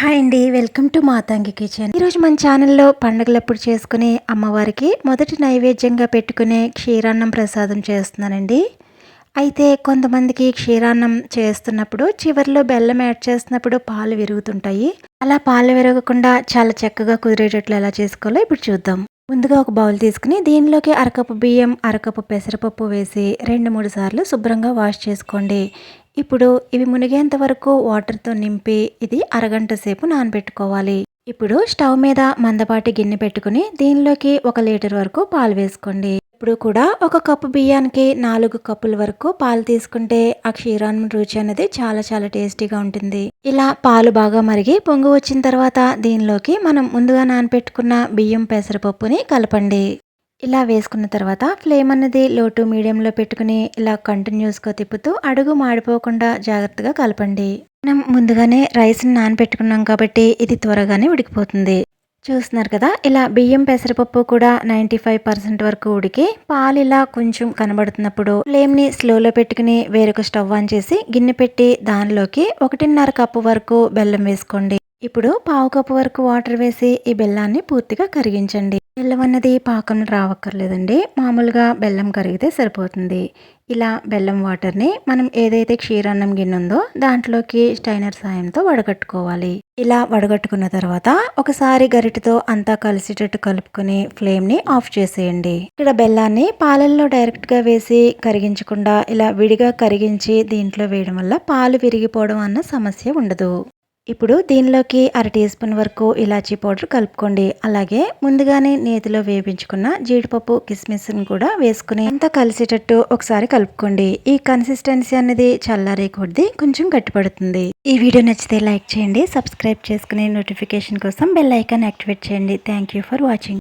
Hi అండి welcome to Matangi kitchen ఈరోజు మన ఛానల్లో పండుగలప్పుడు చేసుకునే అమ్మవారికి మొదటి నైవేద్యంగా పెట్టుకునే క్షీరాన్నం ప్రసాదం చేస్తున్నానండి. అయితే కొంతమందికి క్షీరాన్నం చేస్తున్నప్పుడు చివరిలో బెల్లం యాడ్ చేస్తున్నప్పుడు పాలు విరుగుతుంటాయి. అలా పాలు విరగకుండా చాలా చక్కగా కుదిరేటట్లు ఎలా చేసుకోవాలో ఇప్పుడు చూద్దాం. ముందుగా ఒక బౌల్ తీసుకుని దీనిలోకి అరకప్పు బియ్యం అరకప్పు పెసరపప్పు వేసి రెండు మూడు సార్లు శుభ్రంగా వాష్ చేసుకోండి. ఇప్పుడు ఇవి మునిగేంత వరకు వాటర్తో నింపి ఇది అరగంట సేపు నానబెట్టుకోవాలి. ఇప్పుడు స్టవ్ మీద మందపాటి గిన్నె పెట్టుకుని దీనిలోకి ఒక లీటర్ వరకు పాలు వేసుకోండి. ఇప్పుడు కూడా ఒక కప్పు బియ్యానికి నాలుగు కప్పుల వరకు పాలు తీసుకుంటే ఆ క్షీరాన్నం రుచి అనేది చాలా చాలా టేస్టీగా ఉంటుంది. ఇలా పాలు బాగా మరిగి పొంగు వచ్చిన తర్వాత దీనిలోకి మనం ముందుగా నానబెట్టుకున్న బియ్యం పెసరపప్పుని కలపండి. ఇలా వేసుకున్న తర్వాత ఫ్లేమ్ అన్నది లో టు మీడియంలో పెట్టుకుని ఇలా కంటిన్యూస్గా తిప్పుతూ అడుగు మాడిపోకుండా జాగ్రత్తగా కలపండి. మనం ముందుగానే రైస్ని నానబెట్టుకున్నాం కాబట్టి ఇది త్వరగానే ఉడికిపోతుంది. చూస్తున్నారు కదా ఇలా బియ్యం పెసరపప్పు కూడా నైంటీ ఫైవ్ పర్సెంట్ వరకు ఉడికి పాలు ఇలా కొంచెం కనబడుతున్నప్పుడు ఫ్లేమ్ని స్లోలో పెట్టుకుని వేరొక స్టవ్ ఆన్ చేసి గిన్నె పెట్టి దానిలోకి ఒకటిన్నర కప్పు వరకు బెల్లం వేసుకోండి. ఇప్పుడు పావు కప్పు వరకు వాటర్ వేసి ఈ బెల్లాన్ని పూర్తిగా కరిగించండి. బెల్లం అన్నది పాకం రావక్కర్లేదండి. మామూలుగా బెల్లం కరిగితే సరిపోతుంది. ఇలా బెల్లం వాటర్ని మనం ఏదైతే క్షీరాన్నం గిన్నె ఉందో దాంట్లోకి స్టైనర్ సాయంతో వడగట్టుకోవాలి. ఇలా వడగట్టుకున్న తర్వాత ఒకసారి గరిటతో అంతా కలిసేటట్టు కలుపుకొని ఫ్లేమ్ని ఆఫ్ చేసేయండి. ఇక్కడ బెల్లాన్ని పాలల్లో డైరెక్ట్గా వేసి కరిగించకుండా ఇలా విడిగా కరిగించి దీంట్లో వేయడం వల్ల పాలు విరిగిపోవడం అన్న సమస్య ఉండదు. ఇప్పుడు దీనిలోకి అర టీ స్పూన్ వరకు ఇలాచీ పౌడర్ కలుపుకోండి. అలాగే ముందుగానే నేతిలో వేపించుకున్న జీడిపప్పు కిస్మిస్ని కూడా వేసుకుని అంతా కలిసేటట్టు ఒకసారి కలుపుకోండి. ఈ కన్సిస్టెన్సీ అనేది చల్లారే కొద్దీ కొంచెం గట్టిపడుతుంది. ఈ వీడియో నచ్చితే లైక్ చేయండి సబ్స్క్రైబ్ చేసుకుని నోటిఫికేషన్ కోసం బెల్ ఐకాన్ యాక్టివేట్ చేయండి. Thank you for watching